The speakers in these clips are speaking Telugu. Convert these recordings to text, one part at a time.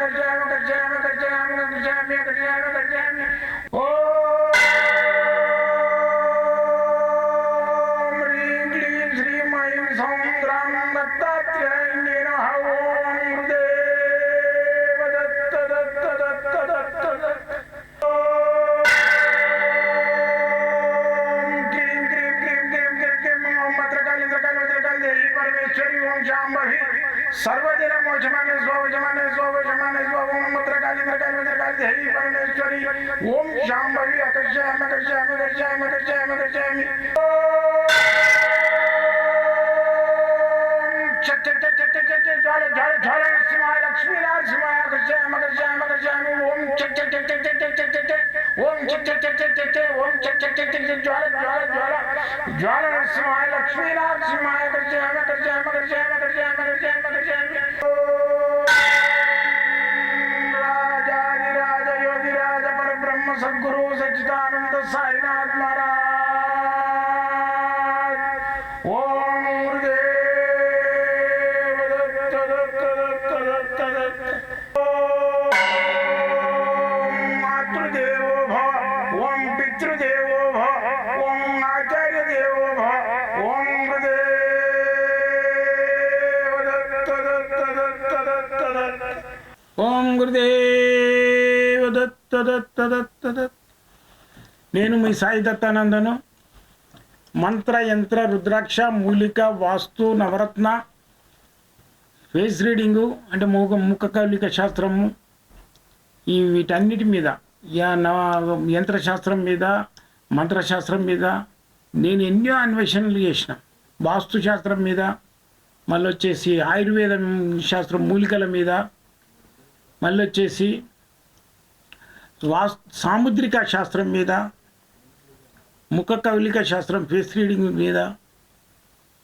కట్యామి కట్యామి కట్యామి కట్యామి కట్యామి ఓ सर्वदिन मोक्षमाने स्वजमाने स्वजमाने स्वमुत्र काली काली मित्र काली हरि परमेश्वरी। ओम शांभवी अकर्षयामि अकर्षयामि अकर्षयामि अकर्षयामि अकर्षयामि ज्वाल ज्वाल ज्वाल नरसिंहाय लक्ष्मीनारसिंहाय अकर्षयामि अकर्षयामि अकर्षयामि ओम चक चक चक चक ఓం చిట్టే ఓం జ్వాల జ్వాల జ్వాల జ్వాల నరసింహాయ లక్ష్మీ నరసింహాయ గర్జయామ గర్జయామ గర్జయామ గర్జయామ గర్జయామ గర్జయామ నేను మీ సాయి దత్తానందను. మంత్ర యంత్ర రుద్రాక్ష మూలిక వాస్తు నవరత్న ఫేస్ రీడింగు అంటే మూక ముఖ కౌలిక శాస్త్రము ఈ వీటన్నిటి మీద యంత్ర శాస్త్రం యంత్రశాస్త్రం మీద మంత్రశాస్త్రం మీద నేను ఎన్నో అన్వేషణలు చేసిన. వాస్తు శాస్త్రం మీద మళ్ళీ వచ్చేసి ఆయుర్వేదం శాస్త్రం మూలికల మీద మళ్ళీ వచ్చేసి వాస్ సాముద్రిక శాస్త్రం మీద ముఖ కవలిక శాస్త్రం ఫేస్ రీడింగ్ మీద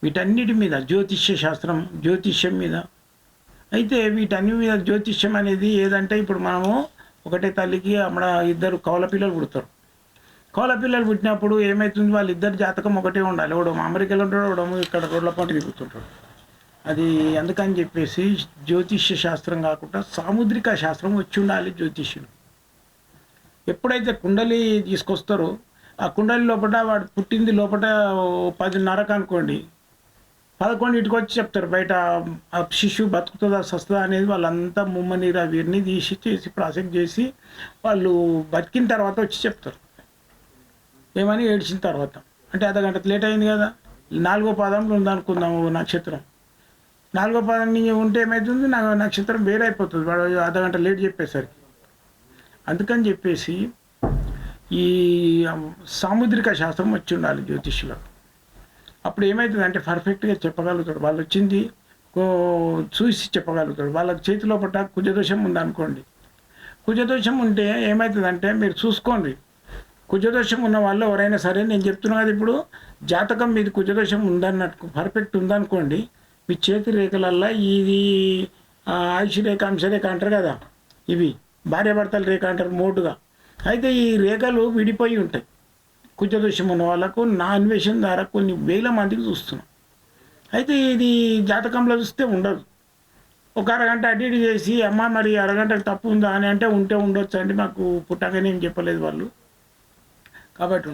వీటన్నిటి మీద జ్యోతిష్య శాస్త్రం జ్యోతిష్యం మీద. అయితే వీటన్ని మీద జ్యోతిష్యం అనేది ఏదంటే ఇప్పుడు మనము ఒకటే తల్లికి అక్కడ ఇద్దరు కౌల పిల్లలు పుడతారు. కౌల పిల్లలు పుట్టినప్పుడు ఏమవుతుంది వాళ్ళిద్దరు జాతకం ఒకటే ఉండాలి. ఒకడు అమెరికాలో ఉంటాడు ఒకడు ఇక్కడ రోడ్ల పాటు తిరుగుతుంటాడు. అది అందుకని చెప్పేసి జ్యోతిష్య శాస్త్రం కాకుండా సాముద్రిక శాస్త్రం వచ్చి ఉండాలి జ్యోతిష్యులు. ఎప్పుడైతే కుండలి తీసుకొస్తారో ఆ కుండలి లోపల వాడు పుట్టింది లోపల పదిన్నరకు అనుకోండి. పదకొండు ఇటుకు వచ్చి చెప్తారు బయట ఆ శిశువు బతుకుతుందా సస్తుందా అనేది వాళ్ళంతా ముమ్మనీరు అవన్నీ తీసి చేసి ప్రాసెస్ చేసి వాళ్ళు బతికిన తర్వాత వచ్చి చెప్తారు. ఏమని ఏడ్చిన తర్వాత. అంటే అర్ధగంట లేట్ అయింది కదా నాలుగో పాదంలో ఉందనుకుందాము నక్షత్రం. నాలుగో పాదం నుంచి ఉంటే ఏమవుతుంది నా నక్షత్రం వేరే అయిపోతుంది వాడు అర్ధగంట లేట్ చెప్పేసరికి. అందుకని చెప్పేసి ఈ సాముద్రిక శాస్త్రం వచ్చి ఉండాలి జ్యోతిష్యులకు. అప్పుడు ఏమవుతుంది అంటే పర్ఫెక్ట్గా చెప్పగలుగుతాడు. వాళ్ళు వచ్చింది చూసి చెప్పగలుగుతాడు. వాళ్ళ చేతిలో పట్ట కుజదోషం ఉందనుకోండి. కుజదోషం ఉంటే ఏమవుతుందంటే మీరు చూసుకోండి. కుజదోషం ఉన్న వాళ్ళు ఎవరైనా సరే నేను చెప్తున్నా కదా ఇప్పుడు జాతకం మీది కుజదోషం ఉందన్నట్టు పర్ఫెక్ట్ ఉందనుకోండి మీ చేతి రేఖలల్లో ఇది ఆయుష్ రేఖ అంశరేఖ అంటారు కదా ఇవి. భార్యాభర్తల రేఖ అంటారు మోటుగా. అయితే ఈ రేఖలు విడిపోయి ఉంటాయి. కుజదోషం ఉన్న వాళ్ళకు నా అన్వేషణ ద్వారా కొన్ని వేల మందికి చూస్తున్నాం. అయితే ఇది జాతకంలో చూస్తే ఉండదు. ఒక అరగంట అటు ఇటు చేసి అమ్మ మరి అరగంటకు తప్పు ఉందా? అని అంటే ఉంటే ఉండొచ్చు అండి మాకు పుట్టగానే ఏం చెప్పలేదు వాళ్ళు. కాబట్టి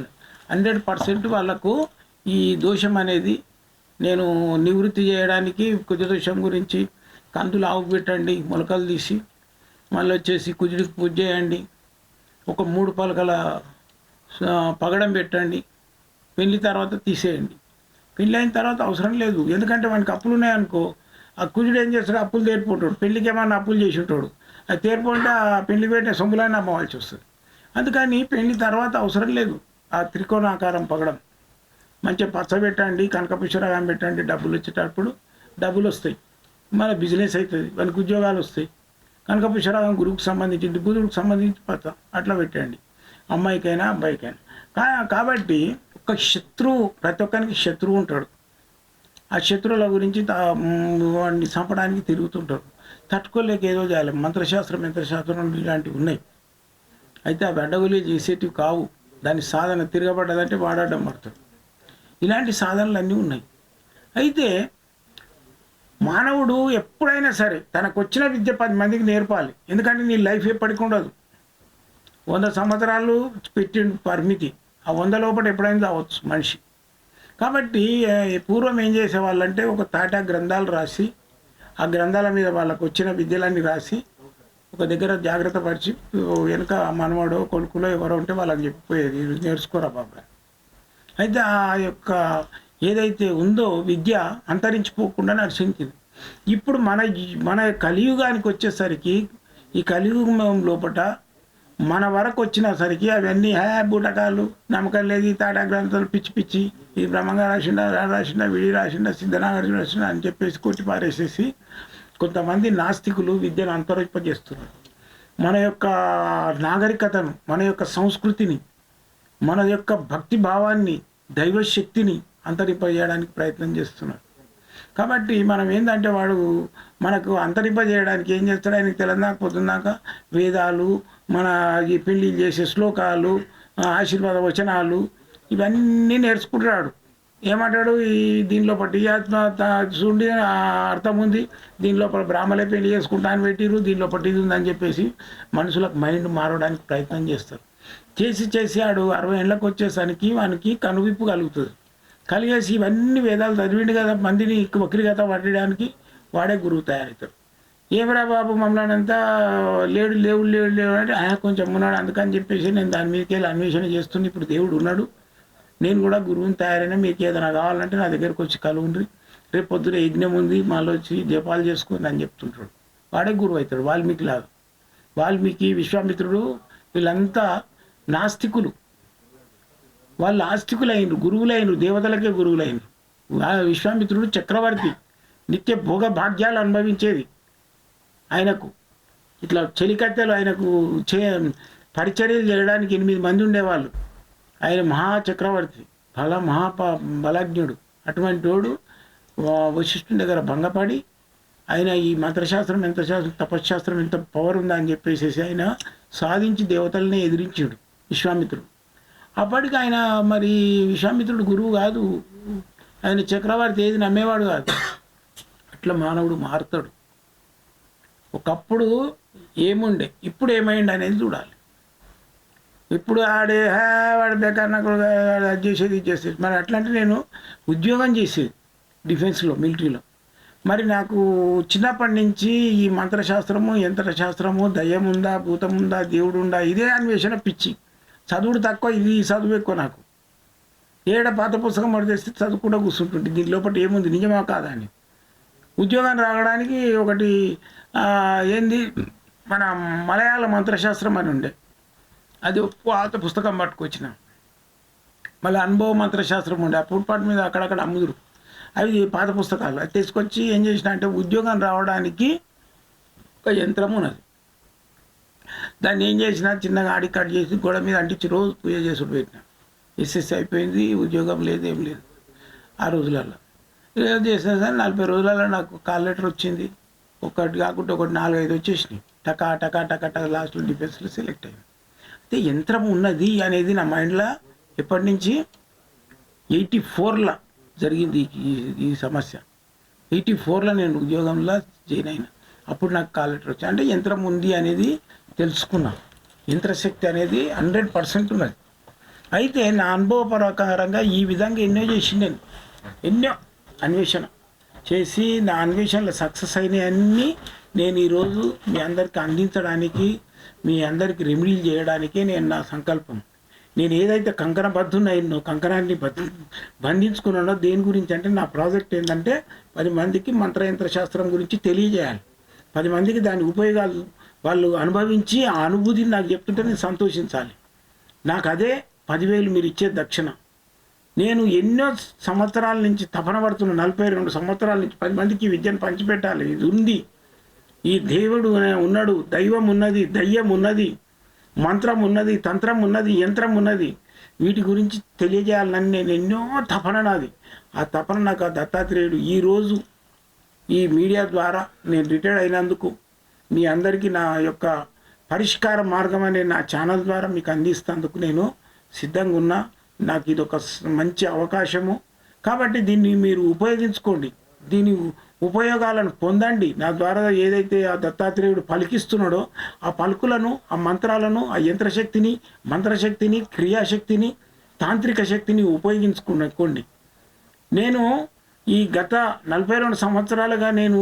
హండ్రెడ్ పర్సెంట్ వాళ్ళకు ఈ దోషం అనేది నేను నివృత్తి చేయడానికి కుజ దోషం గురించి కందులు ఆవు పెట్టండి మొలకలు తీసి. మళ్ళీ వచ్చేసి కుజుడికి పూజ చేయండి. ఒక మూడు పలకల పగడం పెట్టండి. పెళ్ళి తర్వాత తీసేయండి. పెళ్ళి అయిన తర్వాత అవసరం లేదు. ఎందుకంటే వానికి అప్పులు ఉన్నాయనుకో ఆ కుజుడు ఏం చేస్తాడు? అప్పులు తీర్పుంటాడు. పెళ్ళికి ఏమన్నా అప్పులు చేసి ఉంటాడు అది తీర్పుంటే ఆ పెళ్ళి పెట్టిన సొమ్ములైనా అమ్మవాల్సి వస్తుంది. అందుకని పెళ్ళి తర్వాత అవసరం లేదు. ఆ త్రికోణాకారం పగడం. మంచిగా పచ్చ పెట్టండి కనకపుష్పరాగం పెట్టండి డబ్బులు వచ్చేటప్పుడు డబ్బులు వస్తాయి మన బిజినెస్ అవుతుంది వానికి ఉద్యోగాలు వస్తాయి కనకపుష్పరాగం గురువుకు సంబంధించింది బుధుడికి సంబంధించి పచ్చ అట్లా పెట్టండి అమ్మాయికైనా అబ్బాయికైనా. కా- కాబట్టి ఒక శత్రువు ప్రతి ఒక్కరికి శత్రువు ఉంటాడు. ఆ శత్రువుల గురించి వాడిని చంపడానికి తిరుగుతుంటారు తట్టుకోలేక ఏదో చేయాలి. మంత్రశాస్త్రం యంత్రశాస్త్రం ఇలాంటివి ఉన్నాయి. అయితే అవి అడ్డగులు చేసేటివి కావు. దాని సాధన తిరగబడ్డదంటే వాడడం పడుతుంది ఇలాంటి సాధనలు అన్నీ ఉన్నాయి. అయితే మానవుడు ఎప్పుడైనా సరే తనకు వచ్చిన విద్య పది మందికి నేర్పాలి. ఎందుకంటే నీ లైఫ్ ఎప్పటికి ఉండదు వంద సంవత్సరాలు పెట్టి పరిమితి. ఆ వంద లోపల ఎప్పుడైనా రావచ్చు మనిషి. కాబట్టి పూర్వం ఏం చేసేవాళ్ళంటే ఒక తాటా గ్రంథాలు రాసి ఆ గ్రంథాల మీద వాళ్ళకు వచ్చిన విద్యలన్నీ రాసి ఒక దగ్గర జాగ్రత్త పరిచి వెనుక మనవాడో కొడుకులో ఎవరో ఉంటే వాళ్ళకి చెప్పిపోయేది "ఇది నేర్చుకోరా బాబా. అయితే ఆ యొక్క ఏదైతే ఉందో విద్య అంతరించిపోకుండా నడిచింది. ఇప్పుడు మన మన కలియుగానికి వచ్చేసరికి ఈ కలియుగం లోపల మన వరకు వచ్చినసరికి అవన్నీ హే బూటకాలు నమ్మకం లేదు ఈ తాటా గ్రంథాలు పిచ్చి పిచ్చి ఈ బ్రహ్మంగా రాసిండా రాడు రాసిండా విడి రాసిండా సిద్ధనాగార్జున రాసిండా అని చెప్పేసి కొట్టి పారేసేసి కొంతమంది నాస్తికులు విద్యను అంతరింపజేస్తున్నారు. మన యొక్క నాగరికతను మన యొక్క సంస్కృతిని మన యొక్క భక్తి భావాన్ని దైవశక్తిని అంతరింపజేయడానికి ప్రయత్నం చేస్తున్నాడు. కాబట్టి మనం ఏంటంటే వాడు మనకు అంతరింపజేయడానికి ఏం చేస్తాడు ఆయనకి తెలంగాణ పొద్దున్నాక వేదాలు మన ఈ పెళ్ళి చేసే శ్లోకాలు ఆశీర్వాద వచనాలు ఇవన్నీ నేర్చుకుంటున్నాడు. ఏమంటాడు? ఈ దీనిలో పట్టి ఆత్మ చూండి అర్థం ఉంది. దీనిలో బ్రాహ్మలే పెళ్ళి చేసుకుంటా అని పెట్టిరు దీనిలో పట్టిది ఉందని చెప్పేసి మనుషులకు మైండ్ మారడానికి ప్రయత్నం చేస్తారు. చేసి చేసి ఆడు అరవై ఏళ్ళకి వచ్చేసరికి వానికి కనువిప్పు కలుగుతుంది. కలిగేసి ఇవన్నీ వేదాలు చదివిండు కదా మందిని వక్రీగత పట్టడానికి వాడే గురువు తయారవుతాడు. ఏమరా బాబు మమ్మల్ని అంతా లేడు లేవు లేడు లేవు అంటే ఆయన కొంచెం ఉన్నాడు అందుకని చెప్పేసి నేను దాని మీదకి వెళ్ళి అన్వేషణ చేస్తుంది ఇప్పుడు దేవుడు ఉన్నాడు. నేను కూడా గురువుని తయారైనా మీకు ఏదైనా కావాలంటే నా దగ్గరకు వచ్చి కలుగుండ్రి. రేపు పొద్దున యజ్ఞం ఉంది మళ్ళీ వచ్చి జపాలు చేసుకుని అని చెప్తుంటాడు. వాడే గురువు అవుతాడు వాల్మీకి లాగా. వాల్మీకి విశ్వామిత్రుడు వీళ్ళంతా నాస్తికులు. వాళ్ళు ఆస్తికులైనరు గురువులైనరు దేవతలకే గురువులైనరు. విశ్వామిత్రుడు చక్రవర్తి నిత్య భోగ భాగ్యాలు అనుభవించేది ఆయనకు. ఇట్లా చెలికత్తెలు ఆయనకు చే పరిచర్యలు చేయడానికి ఎనిమిది మంది ఉండేవాళ్ళు. ఆయన మహా చక్రవర్తి బల మహా ప- బలజ్ఞుడు. అటువంటి వాడు వా- వశిష్ఠుని దగ్గర భంగపడి ఆయన ఈ మంత్రశాస్త్రం ఎంత శాస్త్రం తపశ్శాస్త్రం ఎంత పవర్ ఉందా అని చెప్పేసి ఆయన సాధించి దేవతల్ని ఎదిరించాడు విశ్వామిత్రుడు. అప్పటికి ఆయన మరి విశ్వామిత్రుడు గురువు కాదు. ఆయన చక్రవర్తి ఏది నమ్మేవాడు కాదు. అట్లా మానవుడు మారుతాడు. ఒకప్పుడు ఏముండే? ఇప్పుడు ఏమైంది అనేది చూడాలి. ఇప్పుడు ఆడే వాడు బేకార్ నాకు అది చేసేది ఇది చేసేది. మరి అట్లాంటి నేను ఉద్యోగం చేసేది డిఫెన్స్లో మిలిటరీలో. మరి నాకు చిన్నప్పటి నుంచి ఈ మంత్రశాస్త్రము యంత్రశాస్త్రము దయ్యం ఉందా భూతం ఉందా దేవుడు ఉందా ఇదే అన్వేషణ పిచ్చి. చదువుడు తక్కువ ఇది చదువు ఎక్కువ నాకు. ఏడ పాత పుస్తకం పడి తెస్తే చదువుకుంటూ కూర్చుంటుంది దీని లోపల ఏముంది? నిజమా కాదా అని. ఉద్యోగాన్ని రావడానికి ఒకటి ఏంది? మన మలయాళ మంత్రశాస్త్రం అని ఉండే. అది పాత పుస్తకం పట్టుకొచ్చిన. మళ్ళీ అనుభవ మంత్రశాస్త్రం ఉండే. ఆ పుట్పాటు మీద అక్కడక్కడ అమ్ముదురు. అవి పాత పుస్తకాలు. అది తీసుకొచ్చి ఏం చేసిన అంటే ఉద్యోగం రావడానికి ఒక యంత్రం ఉన్నది. దాన్ని ఏం చేసిన చిన్నగా ఆడి కట్ చేసి గోడ మీద అంటించి రోజు పూజ చేసుడు పెట్టిన. ఎస్ఎస్ అయిపోయింది ఉద్యోగం లేదు ఏం లేదు. ఆ రోజులలో ఏదో చేసిన సరే నలభై రోజులలో నాకు కాల్ లెటర్ వచ్చింది. ఒకటి కాకుండా ఒకటి నాలుగైదు వచ్చేసినాయి. టకా టకా టకా టకా లాస్ట్లో డిఫెన్స్లో సెలెక్ట్ అయింది అయితే యంత్రం ఉన్నది అనేది నా మైండ్లో ఎప్పటి నుంచి? ఎయిటీ ఫోర్లో జరిగింది ఈ ఈ సమస్య. ఎయిటీ ఫోర్లో నేను ఉద్యోగంలో జాయిన్ అయినా. అప్పుడు నాకు కాల్ లెటర్ వచ్చింది అంటే యంత్రం ఉంది అనేది తెలుసుకున్నా. యంత్రశక్తి అనేది హండ్రెడ్ పర్సెంట్ ఉన్నది. అయితే నా అనుభవ ప్రకారంగా ఈ విధంగా ఎన్నో చేసి నేను. ఎన్నో అన్వేషణ చేసి నా అన్వేషణలో సక్సెస్ అయినాయన్నీ నేను ఈరోజు మీ అందరికి అందించడానికి మీ అందరికి రెమెడీలు చేయడానికే నేను నా సంకల్పం. నేను ఏదైతే కంకణ బద్దున్నాయినో కంకణాన్ని బద్దు బంధించుకున్నానో దేని గురించి అంటే నా ప్రాజెక్ట్ ఏంటంటే పది మందికి మంత్రయంత్ర శాస్త్రం గురించి తెలియజేయాలి. పది మందికి దాని ఉపయోగాలు వాళ్ళు అనుభవించి ఆ అనుభూతిని నాకు చెప్తుంటే నేను సంతోషించాలి. నాకు అదే పదివేలు మీరు ఇచ్చే దక్షిణ. నేను ఎన్నో సంవత్సరాల నుంచి తపన పడుతున్న నలభై రెండు సంవత్సరాల నుంచి పది మందికి విద్యను పంచిపెట్టాలి. ఇది ఉంది. ఈ దేవుడు ఉన్నాడు. దైవం ఉన్నది దయ్యం ఉన్నది మంత్రం ఉన్నది తంత్రం ఉన్నది యంత్రం ఉన్నది. వీటి గురించి తెలియజేయాలని నేను ఎన్నో తపన నాది. ఆ తపన నాకు ఆ దత్తాత్రేయుడు ఈరోజు ఈ మీడియా ద్వారా నేను రిటైర్డ్ అయినందుకు మీ అందరికీ నా యొక్క పరిష్కార మార్గం అనే నా ఛానల్ ద్వారా మీకు అందిస్తేందుకు నేను సిద్ధంగా ఉన్నా. నాకు ఇది ఒక మంచి అవకాశము. కాబట్టి దీన్ని మీరు ఉపయోగించుకోండి. దీని ఉపయోగాలను పొందండి. నా ద్వారా ఏదైతే ఆ దత్తాత్రేయుడు పలికిస్తున్నాడో ఆ పలుకులను ఆ మంత్రాలను ఆ యంత్రశక్తిని మంత్రశక్తిని క్రియాశక్తిని తాంత్రిక శక్తిని ఉపయోగించుకోండి నేను ఈ గత నలభై రెండు సంవత్సరాలుగా నేను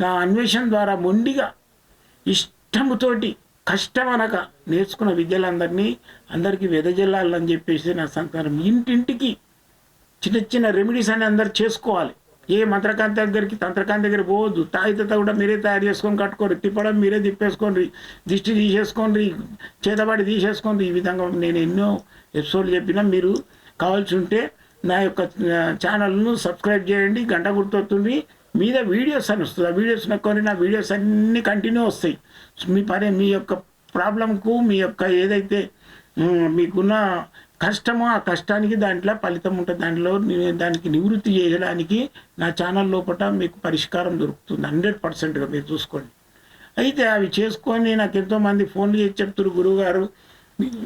నా అన్వేషణ ద్వారా మొండిగా ఇష్టముతోటి కష్టం అనక నేర్చుకున్న విద్యలందరినీ అందరికీ వెదజల్లాలని చెప్పేసి నా సంకల్పం ఇంటింటికి చిన్న చిన్న రెమెడీస్ అని అందరు చేసుకోవాలి. ఏ మంత్రకాంత దగ్గరికి తంత్రకాంత దగ్గర పోవద్దు. తాగితే కూడా మీరే తయారు చేసుకొని కట్టుకోండి. తిప్పడం మీరే తిప్పేసుకోండి. దిష్టి తీసేసుకోండి. చేతబడి తీసేసుకోండి. ఈ విధంగా నేను ఎన్నో ఎపిసోడ్లు చెప్పినా మీరు కావాల్సి ఉంటే నా యొక్క ఛానల్ను సబ్స్క్రైబ్ చేయండి. గంట గుర్తొస్తుంది. మీద వీడియోస్ అని వస్తుంది. ఆ వీడియోస్ నొక్కొని నా వీడియోస్ అన్నీ కంటిన్యూ వస్తాయి. మీ పని మీ యొక్క ప్రాబ్లంకు మీ యొక్క ఏదైతే మీకున్న కష్టమో ఆ కష్టానికి దాంట్లో ఫలితం ఉంటుంది. దాంట్లో దానికి నివృత్తి చేయడానికి నా ఛానల్ లోపల మీకు పరిష్కారం దొరుకుతుంది. హండ్రెడ్ పర్సెంట్గా మీరు చూసుకోండి. అయితే అవి చేసుకొని నాకు ఎంతోమంది ఫోన్లు చేసి చెప్తారు గురువుగారు.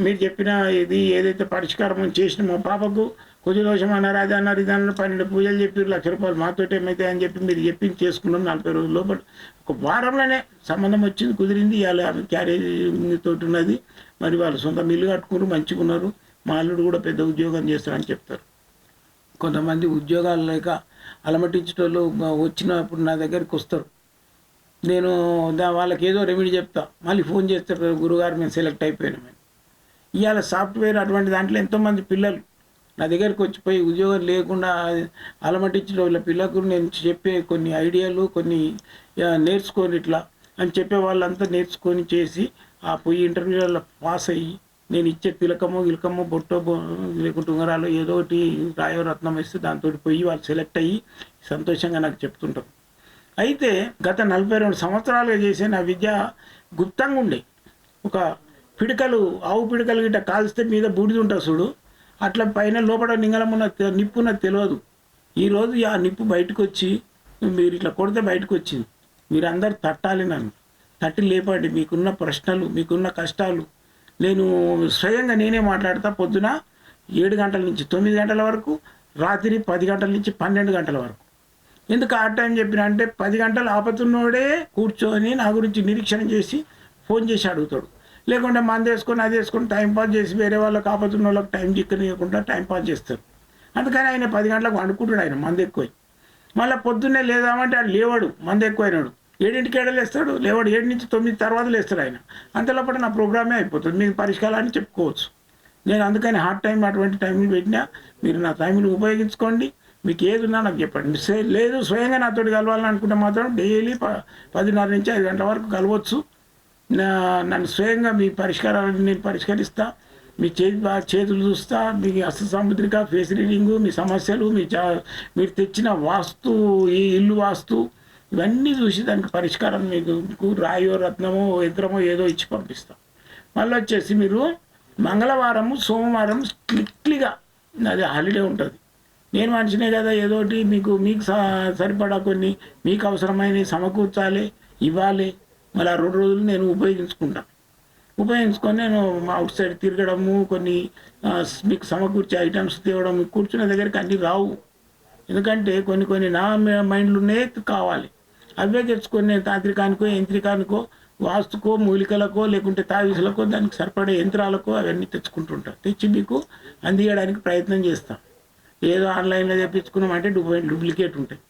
మీరు చెప్పిన ఇది ఏదైతే పరిష్కారం చేసినామో పాపకు కొద్ది అన్నారు అది అన్నారు ఇది అన్నారు పన్నెండు పూజలు చెప్పి లక్ష రూపాయలు మాతో ఏమైతే అని చెప్పి మీరు చెప్పి చేసుకున్నాం. నలభై రోజుల లోపల ఒక వారంలోనే సంబంధం వచ్చింది కుదిరింది. ఇవాళ ఆమె క్యారేజ్ తోటి ఉన్నది. మరి వాళ్ళు సొంత మిల్లు కట్టుకున్నారు మంచిగా ఉన్నారు. మా అల్లుడు కూడా పెద్ద ఉద్యోగం చేస్తారని చెప్తారు. కొంతమంది ఉద్యోగాలు లేక అలమటించేటోళ్ళు వచ్చినప్పుడు నా దగ్గరికి వస్తారు. నేను దా వాళ్ళకి ఏదో రెమెడీ చెప్తా. మళ్ళీ ఫోన్ చేస్తారు గురుగారు మేము సెలెక్ట్ అయిపోయినామని ఇవాళ సాఫ్ట్వేర్ అటువంటి దాంట్లో ఎంతోమంది పిల్లలు. నా దగ్గరకు వచ్చిపోయి ఉద్యోగం లేకుండా అలమటించిన వాళ్ళ పిల్లకు నేను చెప్పే కొన్ని ఐడియాలు కొన్ని నేర్చుకొని ఇట్లా అని చెప్పే వాళ్ళంతా నేర్చుకొని చేసి ఆ పోయి ఇంటర్వ్యూలలో పాస్ అయ్యి నేను ఇచ్చే తిలకమో గిలకమో బొట్టో లేకుంటే ఉంగరాలు ఏదో ఒకటి రాయో రత్నం ఇస్తే దాంతో పోయి వాళ్ళు సెలెక్ట్ అయ్యి సంతోషంగా నాకు చెప్తుంటారు. అయితే గత నలభై రెండు సంవత్సరాలుగా చేసే నా విద్య గుప్తంగా ఉండే. ఒక పిడకలు ఆవు పిడకలు గిట్ట కాల్స్తే మీద బూడిద ఉంటుంది చూడు. అట్లా పైన లోపల నింగలమున్న తె- నిప్పున్న తెలియదు ఈరోజు ఆ నిప్పు బయటకు వచ్చి మీరు ఇట్లా కొడితే బయటకు వచ్చింది మీరు అందరు తట్టాలి నన్ను. తట్టి లేపండి మీకున్న ప్రశ్నలు మీకున్న కష్టాలు. నేను స్వయంగా నేనే మాట్లాడతా పొద్దున ఏడు గంటల నుంచి తొమ్మిది గంటల వరకు రాత్రి పది గంటల నుంచి పన్నెండు గంటల వరకు. ఎందుకు ఆ టైం చెప్పిన అంటే పది గంటలు ఆపతున్నోడే కూర్చొని నా గురించి నిరీక్షణ చేసి ఫోన్ చేసి అడుగుతాడు. లేకుంటే మంది వేసుకొని అది వేసుకొని టైం పాస్ చేసి వేరే వాళ్ళకి ఆపతున్న వాళ్ళకి టైం చిక్కనియకుండా టైం పాస్ చేస్తారు. అందుకని ఆయన పది గంటలకు వండుకుంటాడు ఆయన మంది ఎక్కువ. మళ్ళీ పొద్దున్నే లేదామంటే ఆడు లేవాడు మంది ఎక్కువైనాడు. ఏడింటికి ఏడలేస్తాడు లేవాడు. ఏడు నుంచి తొమ్మిది తర్వాత లేస్తాడు ఆయన. అంతలోపల నా ప్రోగ్రామే అయిపోతుంది. మీకు పరిష్కారాన్ని చెప్పుకోవచ్చు. నేను అందుకని హార్ట్ టైం అటువంటి టైంలు పెట్టినా మీరు నా టైంలు ఉపయోగించుకోండి. మీకు ఏది ఉన్నా నాకు చెప్పండి. లేదు స్వయంగా నాతో కలవాలని అనుకుంటే మాత్రం డైలీ ప పదిన్నర నుంచి ఐదు గంటల వరకు కలవచ్చు. నన్ను స్వయంగా మీ పరిష్కారాలను నేను పరిష్కరిస్తా మీ చేతి చేతులు చూస్తా మీ హస్త సాముద్రిక ఫేస్ రీడింగు మీ సమస్యలు మీ చా మీరు తెచ్చిన వాస్తు ఈ ఇల్లు వాస్తు ఇవన్నీ చూసి దానికి పరిష్కారం మీకు రాయో రత్నమో యంత్రమో ఏదో ఇచ్చి పంపిస్తాం. మళ్ళీ వచ్చేసి మీరు మంగళవారము సోమవారం స్ట్రిక్ట్లీగా అది హాలిడే ఉంటుంది. నేను మనిషినే కదా ఏదోటి మీకు మీకు సరిపడా కొన్ని మీకు అవసరమైనవి సమకూర్చాలి ఇవ్వాలి మళ్ళీ ఆ రెండు రోజులు నేను ఉపయోగించుకుంటాను ఉపయోగించుకొని నేను అవుట్ సైడ్ తిరగడము కొన్ని మీకు సమకూర్చే ఐటమ్స్ తేవడం కూర్చున్న దగ్గరికి అన్నీ రావు. ఎందుకంటే కొన్ని కొన్ని నా మైండ్లోనే కావాలి. అవే తెచ్చుకొని నేను తాంత్రికానికో యంత్రికానికో వాస్తుకో మూలికలకో లేకుంటే తావీసులకో దానికి సరిపడే యంత్రాలకో అవన్నీ తెచ్చుకుంటుంటాను తెచ్చి మీకు అందియడానికి ప్రయత్నం చేస్తాం. ఏదో ఆన్లైన్లో తెప్పించుకున్నాం అంటే డూప్లికేట్ ఉంటాయి.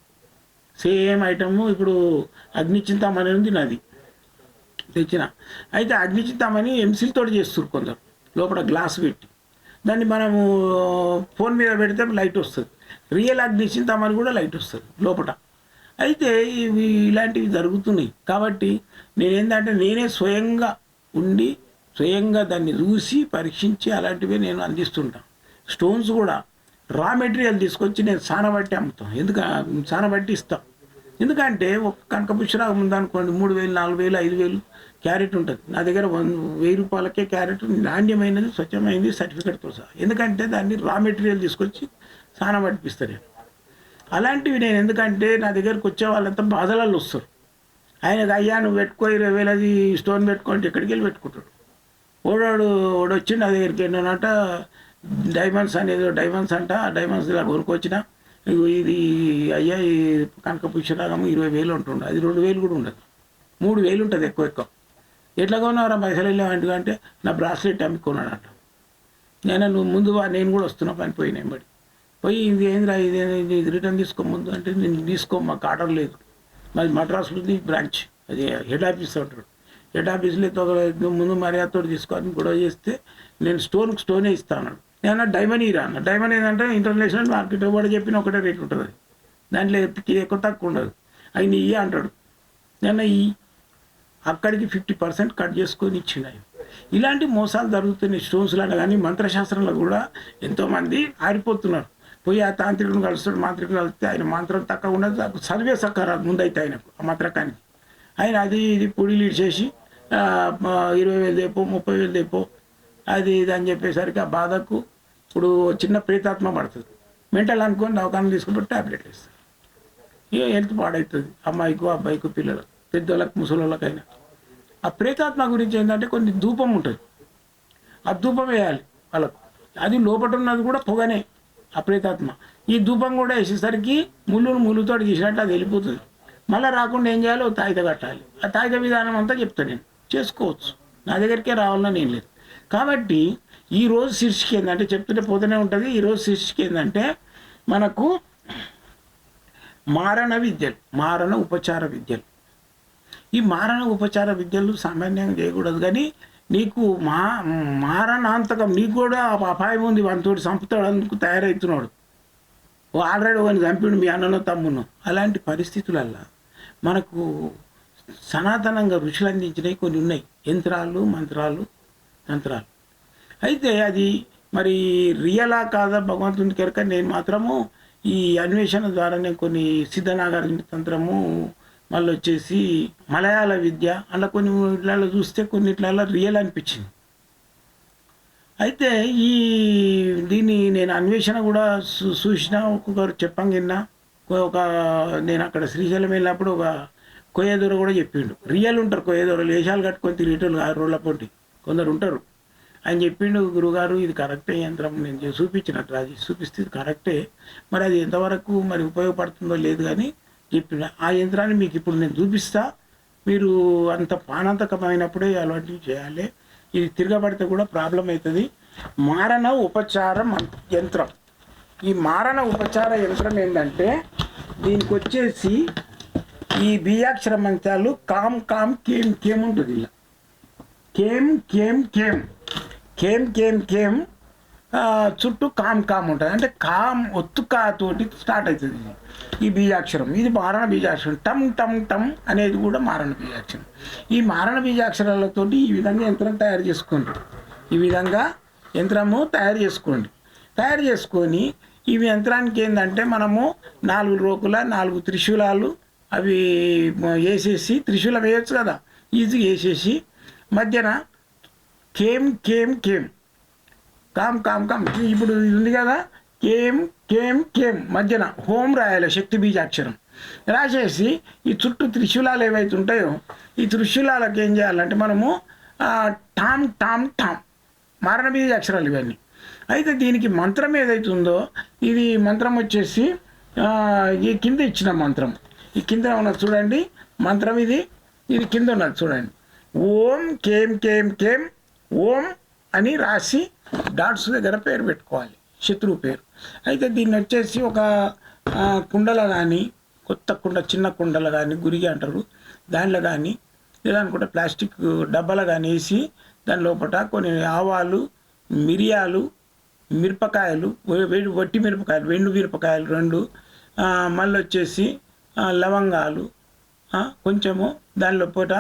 సేమ్ ఐటమ్ ఇప్పుడు అగ్నిచింతం అనేది ఉంది నాది. తెచ్చిన. అయితే అగ్నిచిత్తామని ఎంసిల్ చేస్తారు కొందరు. లోపల గ్లాస్ పెట్టి. దాన్ని మనము ఫోన్ మీద పెడితే లైట్ వస్తుంది. రియల్ అగ్నిచిత్తామని కూడా లైట్ వస్తుంది లోపల అయితే ఇవి ఇలాంటివి జరుగుతున్నాయి. కాబట్టి నేనేంటంటే నేనే స్వయంగా ఉండి స్వయంగా దాన్ని చూసి పరీక్షించి అలాంటివి నేను అందిస్తుంటాను స్టోన్స్ కూడా రా మెటీరియల్ తీసుకొచ్చి నేను సానబట్టి అమ్ముతాం. ఎందుకు సానబట్టి ఇస్తాం. ఎందుకంటే ఒక కనక ఉందనుకోండి మూడు వేలు నాలుగు వేలు ఐదు వేలు క్యారెట్ ఉంటుంది. నా దగ్గర వన్ వెయ్యి రూపాయలకే క్యారెట్ నాణ్యమైనది స్వచ్ఛమైనది సర్టిఫికెట్తో సహా. ఎందుకంటే దాన్ని రా మెటీరియల్ తీసుకొచ్చి స్నానం పడిపిస్తారు నేను అలాంటివి నేను ఎందుకంటే నా దగ్గరకు వచ్చే వాళ్ళంతా బాధలలో వస్తారు. ఆయన అయ్యా నువ్వు పెట్టుకో ఇరవై వేలది స్టోన్ పెట్టుకోండి ఎక్కడికి వెళ్ళి పెట్టుకుంటాడు. ఓడాడు ఓడొచ్చి నా దగ్గరికి ఏంటంట డైమండ్స్ అనేది డైమండ్స్ అంట ఆ డైమండ్స్ ఇలా కొనుక్కొచ్చిన. ఇది అయ్యా ఈ కనక ఇరవై వేలు ఉంటుండే అది రెండు వేలు కూడా ఉండదు. మూడు వేలు ఉంటుంది ఎక్కువ ఎక్కువ. ఎట్లా కొన్నారా పైసలు వెళ్ళావు అంటే నా బ్రాస్లెట్ అమ్ముకున్నాడంట నేను నువ్వు ముందు వా నేను కూడా వస్తున్నా పని పోయినా బడి పోయి ఇది ఏందిరా ఇది ఇది రిటర్న్ తీసుకో ముందు అంటే నేను తీసుకో మాకు ఆర్డర్ లేదు. మాది మద్రాస్ బ్రాంచ్. అది హెడ్ ఆఫీస్ ఉంటాడు హెడ్ ఆఫీస్లో ముందు మర్యాదతో తీసుకోని గొడవ చేస్తే నేను స్టోన్కి స్టోనే ఇస్తాను నేను డైమండ్ ఇరా అన్న. డైమండ్ ఏంటంటే ఇంటర్నేషనల్ మార్కెట్ కూడా చెప్పిన ఒకటే రేట్ ఉంటుంది. దాంట్లో ఎక్కువ తక్కువ ఉండదు. అవి నీ అంటాడు. నేను ఈ అక్కడికి ఫిఫ్టీ పర్సెంట్ కట్ చేసుకొని ఇచ్చినాయి. ఇలాంటి మోసాలు జరుగుతున్నాయి స్టోన్స్లో కానీ మంత్రశాస్త్రంలో కూడా ఎంతోమంది ఆరిపోతున్నారు. పోయి ఆ తాంత్రికుని కలుస్తాడు మాంత్రికుడు కలిస్తే ఆయన మంత్రం తక్కువ ఉండదు సర్వే సక్కరాదు ముందైతే ఆయనకు ఆ మంత్రకానికి. ఆయన అది ఇది పొడిలు ఇచ్చేసి ఇరవై వేలు తెపో ముప్పై వేలు తెపో అది ఇది అని చెప్పేసరికి ఆ బాధకు ఇప్పుడు చిన్న ప్రేతాత్మ పడుతుంది. మెంటల్ అనుకొని దవాఖాన తీసుకుని టాబ్లెట్ వేస్తారు. ఇక హెల్త్ పాడవుతుంది అమ్మాయికు అబ్బాయికు పిల్లలకు. పెద్దోళ్ళకి ముసలోళ్ళకైనా ఆ ప్రేతాత్మ గురించి ఏంటంటే కొన్ని ధూపం ఉంటుంది. ఆ ధూపం వేయాలి వాళ్ళకు. అది లోపల ఉన్నది కూడా పొగనే ఆ ప్రేతాత్మ. ఈ ధూపం కూడా వేసేసరికి ముళ్ళును ముళ్ళుతో తీసినట్టు అది వెళ్ళిపోతుంది. మళ్ళీ రాకుండా ఏం చేయాలో తాయిత కట్టాలి. ఆ తాయిత విధానం అంతా చెప్తాను నేను. చేసుకోవచ్చు. నా దగ్గరికే రావాలని ఏం లేదు. కాబట్టి ఈ రోజు శీర్షిక ఏంటంటే చెప్తుంటే పోతూనే ఉంటుంది. ఈ రోజు శీర్షిక ఏంటంటే మనకు మారణ విద్యలు మారణ ఉపచార విద్యలు. ఈ మారణ ఉపచార విద్యలు సామాన్యంగా చేయకూడదు. కానీ నీకు మా మారణాంతకం నీకు కూడా అపాయం ఉంది. వానితోటి చంపుతాడు అందుకు తయారవుతున్నాడు ఓ ఆల్రెడీ వాడిని చంపిడు మీ అన్ననో తమ్మును అలాంటి పరిస్థితులల్లో మనకు సనాతనంగా రుచులు అందించినవి కొన్ని ఉన్నాయి. యంత్రాలు మంత్రాలు తంత్రాలు. అయితే అది మరి రియలా కాదా? భగవంతుని కనుక నేను మాత్రము ఈ అన్వేషణ ద్వారానే కొన్ని సిద్ధనాగార్జున తంత్రము మళ్ళీ వచ్చేసి మలయాళ విద్య అలా కొన్ని ఇట్లలో చూస్తే కొన్నిట్లలో రియల్ అనిపించింది. అయితే ఈ దీన్ని నేను అన్వేషణ కూడా చూ చూసిన ఒక్కొక్కరు చెప్పంగిన్నా ఒక నేను అక్కడ శ్రీశైలం వెళ్ళినప్పుడు ఒక కొయ్యదొర కూడా చెప్పిండు. రియల్ ఉంటారు కొయ్యదొరలు వేషాలు కట్టుకొని తిరిగేటోళ్ళు ఆరు రోళ్ళ పోటీ. కొందరు ఉంటారు. ఆయన చెప్పిండు గురుగారు ఇది కరెక్టే యంత్రం నేను చూపించినట్టు అది చూపిస్తే ఇది కరెక్టే. మరి అది ఎంతవరకు మరి ఉపయోగపడుతుందో లేదు కానీ ఇప్పుడు ఆ యంత్రాన్ని మీకు ఇప్పుడు నేను చూపిస్తా. మీరు అంత ప్రాణాంతకమైనప్పుడే అలాంటివి చేయాలి. ఇది తిరగబడితే కూడా ప్రాబ్లం అవుతుంది. మారణ ఉపచార యంత్రం. ఈ మారణ ఉపచార యంత్రం ఏంటంటే దీనికి వచ్చేసి ఈ బియాక్షర మంత్రాలు కామ్ కామ్ కేమ్ కేమ్ ఉంటుంది ఇలా. కేమ్ కేమ్ కేమ్ కేమ్ కేమ్ కేమ్ చుట్టూ కామ్ కామ్ ఉంటుంది. అంటే కామ్ ఒత్తు స్టార్ట్ అవుతుంది ఈ బీజాక్షరం. ఇది మారణ బీజాక్షరం. టమ్ టమ్ టమ్ అనేది కూడా మారణ బీజాక్షరం. ఈ మారణ బీజాక్షరాలతోటి ఈ విధంగా యంత్రం తయారు చేసుకోండి. ఈ విధంగా యంత్రము తయారు చేసుకోండి. తయారు చేసుకొని ఈ యంత్రానికి ఏంటంటే మనము నాలుగు రోకుల నాలుగు త్రిశూలాలు అవి వేసేసి త్రిశూలం వేయచ్చు కదా. ఈజీగా వేసేసి మధ్యన కేమ్ కేమ్ కేమ్. కామ్ కామ్ కామ్. ఇప్పుడు ఇది ఉంది కదా? కేమ్ కేమ్ కేమ్. మధ్యన హోం రాయాలి శక్తి బీజాక్షరం. రాసేసి ఈ చుట్టూ త్రిశూలాలు ఏవైతే ఉంటాయో ఈ త్రిశూలాలకు ఏం చేయాలంటే మనము టామ్ టామ్ టామ్ మారణ బీజాక్షరాలు ఇవన్నీ. అయితే దీనికి మంత్రం ఏదైతే ఉందో ఇది మంత్రం వచ్చేసి ఈ కింద ఇచ్చిన మంత్రం. ఈ కింద ఉన్నది చూడండి మంత్రం ఇది. ఇది కింద ఉన్నది చూడండి. ఓం కేం కేం కేం ఓం అని రాసి డాట్స్ దగ్గర పేరు పెట్టుకోవాలి శత్రువు పేరు. అయితే దీన్ని వచ్చేసి ఒక కుండలో కానీ కొత్త కుండ చిన్న కుండలు కానీ గురిగి అంటారు. దానిలో కానీ లేదనుకుంటే ప్లాస్టిక్ డబ్బాలో కానీ వేసి దాని లోపల కొన్ని ఆవాలు మిరియాలు మిరపకాయలు వేడి వట్టి మిరపకాయలు వెండు మిరపకాయలు రెండు మళ్ళీ వచ్చేసి లవంగాలు కొంచెము దానిలో పూట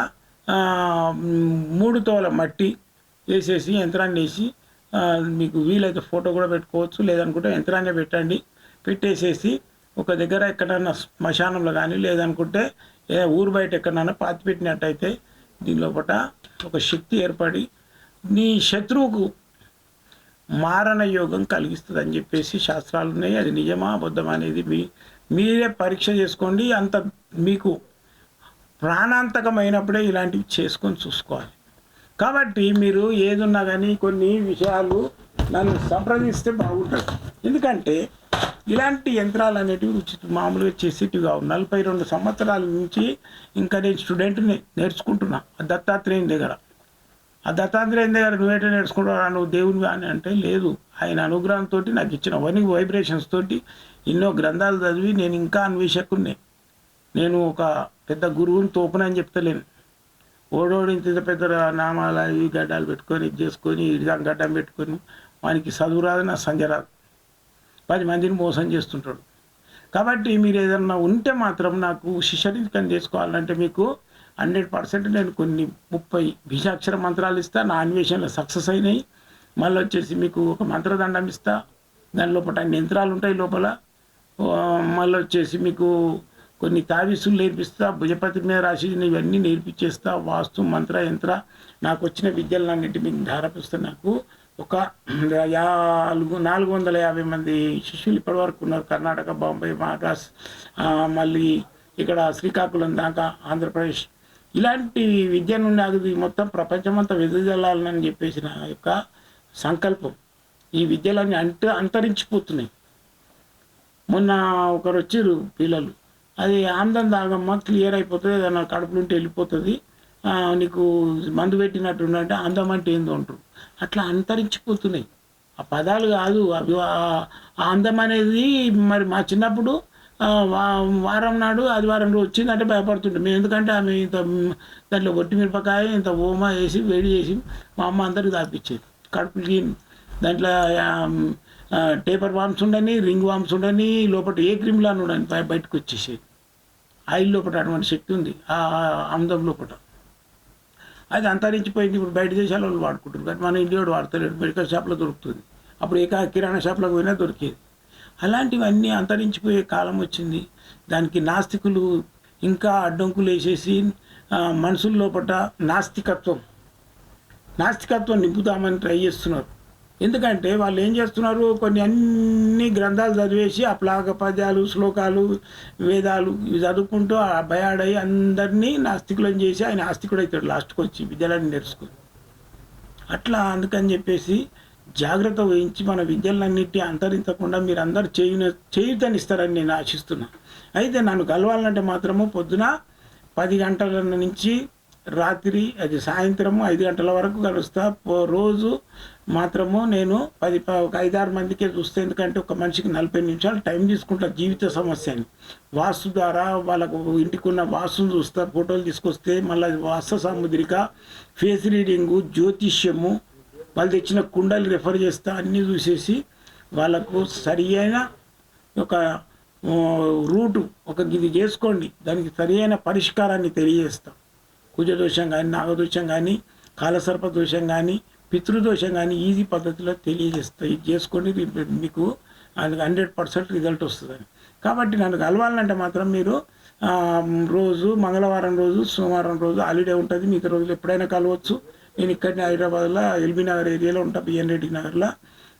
మూడు తోల మట్టి వేసేసి యంత్రాన్ని వేసి మీకు వీలైతే ఫోటో కూడా పెట్టుకోవచ్చు లేదనుకుంటే యంత్రాన్ని పెట్టండి. పెట్టేసేసి ఒక దగ్గర ఎక్కడన్నా శ్మశానంలో కానీ లేదనుకుంటే ఏ ఊరు బయట ఎక్కడన్నా పాతి పెట్టినట్టయితే దీని లోపల ఒక శక్తి ఏర్పడి నీ శత్రువుకు మారణ యోగం కలిగిస్తుంది అని చెప్పేసి శాస్త్రాలు ఉన్నాయి. అది నిజమా అబద్ధమా అనేది మీ మీరే పరీక్ష చేసుకోండి. అంత మీకు ప్రాణాంతకమైనప్పుడే ఇలాంటివి చేసుకొని చూసుకోవాలి. కాబట్టి మీరు ఏదున్నా కానీ కొన్ని విషయాలు నన్ను సంప్రదిస్తే బాగుంటుంది. ఎందుకంటే ఇలాంటి యంత్రాలు అనేటివి ఉచిత మామూలుగా చేసేటివి కావు నలభై రెండు సంవత్సరాల నుంచి ఇంకా నేను స్టూడెంట్ని నేర్చుకుంటున్నా. ఆ దత్తాత్రేయుని దగ్గర. ఆ దత్తాత్రేయుని దగ్గర నువ్వేటో నేర్చుకుంటావు నువ్వు దేవుని అని అంటే లేదు. ఆయన అనుగ్రహంతో నాకు ఇచ్చిన వని వైబ్రేషన్స్ తోటి ఎన్నో గ్రంథాలు చదివి నేను ఇంకా అన్వేషకుని నేను ఒక పెద్ద గురువుని తోపునని చెప్తలేను. ఓడోడి ఇంత పెద్ద నామాలు అవి గడ్డాలు పెట్టుకొని ఇది చేసుకొని ఇడిదాం గడ్డం పెట్టుకొని వానికి చదువు రాదు నా సంజ రాదు. పది మందిని మోసం చేస్తుంటాడు. కాబట్టి మీరు ఏదన్నా ఉంటే మాత్రం నాకు శిష్యరికం చేసుకోవాలంటే మీకు హండ్రెడ్ పర్సెంట్ నేను కొన్ని ముప్పై విషాక్షర మంత్రాలు ఇస్తా నా అన్వేషణలో సక్సెస్ అయినాయి. మళ్ళీ వచ్చేసి మీకు ఒక మంత్రదండం ఇస్తా. దాని లోపల అన్ని యంత్రాలు ఉంటాయి లోపల. మళ్ళీ వచ్చేసి మీకు కొన్ని తావిసులు నేర్పిస్తా భుజపతి మీద రాసి ఇవన్నీ నేర్పించేస్తా వాస్తు మంత్ర యంత్ర నాకు వచ్చిన విద్యలన్నిటి మీకు ధారపిస్తే నాకు ఒక నాలుగు నాలుగు వందల యాభై మంది శిష్యులు ఇప్పటివరకు ఉన్నారు. కర్ణాటక బాంబే మద్రాస్ మళ్ళీ ఇక్కడ శ్రీకాకుళం దాకా ఆంధ్రప్రదేశ్. ఇలాంటి విద్య నుండి అది మొత్తం ప్రపంచమంతా వెదజల్లాలని చెప్పేసి నా యొక్క సంకల్పం. ఈ విద్యలన్నీ అంట అంతరించిపోతున్నాయి. మొన్న ఒకరు వచ్చారు పిల్లలు. అది ఆమ్దం తాగమ్మ క్లియర్ అయిపోతుంది ఏదైనా కడుపులు ఉంటే వెళ్ళిపోతుంది. నీకు మందు పెట్టినట్టు ఉన్నట్టు అందం అంటే ఏందో అంటారు. అట్లా అంతరించిపోతున్నాయి. ఆ పదాలు కాదు అవి అందం అనేది మరి మా చిన్నప్పుడు వా- వారం నాడు ఆదివారం రోజు వచ్చిందంటే భయపడుతుండే. మేము ఎందుకంటే ఆమె ఇంత దాంట్లో ఒట్టి మిరపకాయ ఇంత ఓమా వేసి వేడి చేసి మా అమ్మ అందరికి తాపించేది కడుపు క్లీన్. దాంట్లో టేపర్ వామ్స్ ఉండని రింగ్ వామ్స్ ఉండని లోపల ఏ క్రిమిలా ఉండని బయటకు వచ్చేసి ఆయిల్ లోపల అటువంటి శక్తి ఉంది. ఆ ఆ ఆముదం లోపల అది అంతరించిపోయింది. ఇప్పుడు బయట దేశాల వాళ్ళు వాడుకుంటారు. కానీ మన ఇండియా వాడు వాడతలేడు. మెడికల్ షాప్లో దొరుకుతుంది. అప్పుడు ఏ కిరాణా షాప్లకు పోయినా దొరికేది. అలాంటివన్నీ అంతరించిపోయే కాలం వచ్చింది. దానికి నాస్తికులు ఇంకా అడ్డంకులు వేసేసి ఆ, మనుషుల లోపల నాస్తికత్వం. నాస్తికత్వం నింపుదామని ట్రై చేస్తున్నారు. ఎందుకంటే వాళ్ళు ఏం చేస్తున్నారు? కొన్ని అన్ని గ్రంథాలు చదివేసి ఆ ప్లాగ పద్యాలు శ్లోకాలు వేదాలు ఇవి చదువుకుంటూ ఆ భయాడై అందరినీ నాస్తికులను చేసి ఆయన ఆస్తికుడు అవుతాడు లాస్ట్కి వచ్చి విద్యలన్నీ నేర్చుకుని. అట్లా అందుకని చెప్పేసి జాగ్రత్త వహించి మన విద్యలన్నింటినీ అంతరించకుండా మీరు అందరు చేయున చేయుతనిస్తారని నేను ఆశిస్తున్నా. అయితే నన్ను కలవాలంటే మాత్రము పొద్దున పది గంటల నుంచి రాత్రి అది సాయంత్రము ఐదు గంటల వరకు కలుస్తా. రోజు మాత్రము నేను పది ప- ఒక ఐదారు మందికే చూస్తే ఎందుకంటే ఒక మనిషికి నలభై నిమిషాలు టైం తీసుకుంటా జీవిత సమస్యని. వాస్తు ద్వారా వాళ్ళకు ఇంటికి ఉన్న వాస్తుని చూస్తా ఫోటోలు తీసుకొస్తే మళ్ళీ వాస్తు సాముద్రిక ఫేస్ రీడింగు జ్యోతిష్యము వాళ్ళు తెచ్చిన కుండలు రెఫర్ చేస్తా అన్నీ చూసేసి వాళ్ళకు సరి అయిన ఒక రూటు ఒక ఇది చేసుకోండి. దానికి సరి అయిన పరిష్కారాన్ని తెలియజేస్తాం. కుజదోషం కానీ నాగదోషం కానీ కాలసర్ప దోషం కానీ పితృదోషం కానీ ఈజీ పద్ధతిలో తెలియజేస్తాయి. ఇది చేసుకోండి రి- హండ్రెడ్ పర్సెంట్ రిజల్ట్ వస్తుందని కాబట్టి నన్ను కలవాలంటే మాత్రం మీరు రోజు మంగళవారం రోజు సోమవారం రోజు హాలిడే ఉంటుంది. మిగతా రోజులు ఎప్పుడైనా కలవచ్చు. నేను ఇక్కడనే హైదరాబాద్లో ఎల్బీ నగర్ ఏరియాలో ఉంటా బిఎన్ రెడ్డి నగర్లో.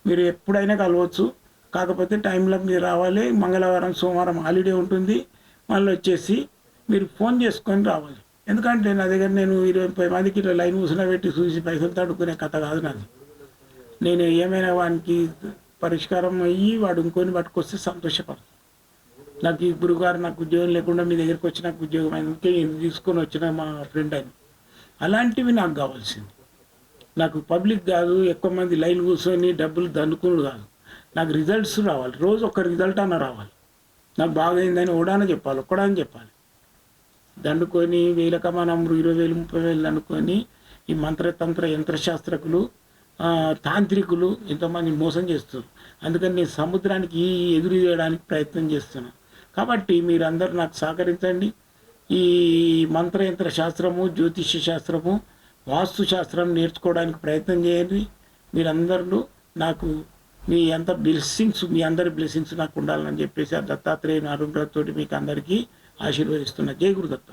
మీరు ఎప్పుడైనా కలవచ్చు. కాకపోతే టైంలో మీరు రావాలి. మంగళవారం సోమవారం హాలిడే ఉంటుంది. మళ్ళీ వచ్చేసి మీరు ఫోన్ చేసుకొని రావాలి. ఎందుకంటే నా దగ్గర నేను ఇరవై ముప్పై మందికి ఇట్లా లైన్ కూర్చుని పెట్టి చూసి పైసలు తడుకునే కథ కాదు నాది. నేను ఏమైనా వానికి పరిష్కారం అయ్యి వాడు ఇంకొని పట్టుకొస్తే సంతోషపడతాను. నాకు ఈ గురుగారు నాకు ఉద్యోగం లేకుండా మీ దగ్గరికి వచ్చి నాకు ఉద్యోగం అందుకే తీసుకొని వచ్చిన మా ఫ్రెండ్ అని. అలాంటివి నాకు కావాల్సింది. నాకు పబ్లిక్ కాదు ఎక్కువ మంది లైన్ కూర్చొని డబ్బులు దండుకుని కాదు. నాకు రిజల్ట్స్ రావాలి. రోజు ఒక రిజల్ట్ అన్న రావాలి. నాకు బాగైందని ఓడాన చెప్పాలి ఒక్కడని చెప్పాలి. దండుకొని వేలక మనం ఇరవై వేలు ముప్పై వేలు దండుకొని ఈ మంత్రతంత్ర యంత్రశాస్త్రకులు తాంత్రికులు ఎంతోమంది మోసం చేస్తారు అందుకని నేను సముద్రానికి ఎదురు చేయడానికి ప్రయత్నం చేస్తున్నాను కాబట్టి మీరందరూ నాకు సహకరించండి. ఈ మంత్రయంత్ర శాస్త్రము జ్యోతిష్య శాస్త్రము వాస్తు శాస్త్రం నేర్చుకోవడానికి ప్రయత్నం చేయండి. మీరందరూ నాకు మీ అంత బ్లెస్సింగ్స్ మీ అందరి బ్లెస్సింగ్స్ నాకు ఉండాలని చెప్పేసి ఆ దత్తాత్రేయ అనుగ్రహంతో మీకు అందరికీ ఆశీర్వదిస్తున్న జయ గురుదత్త.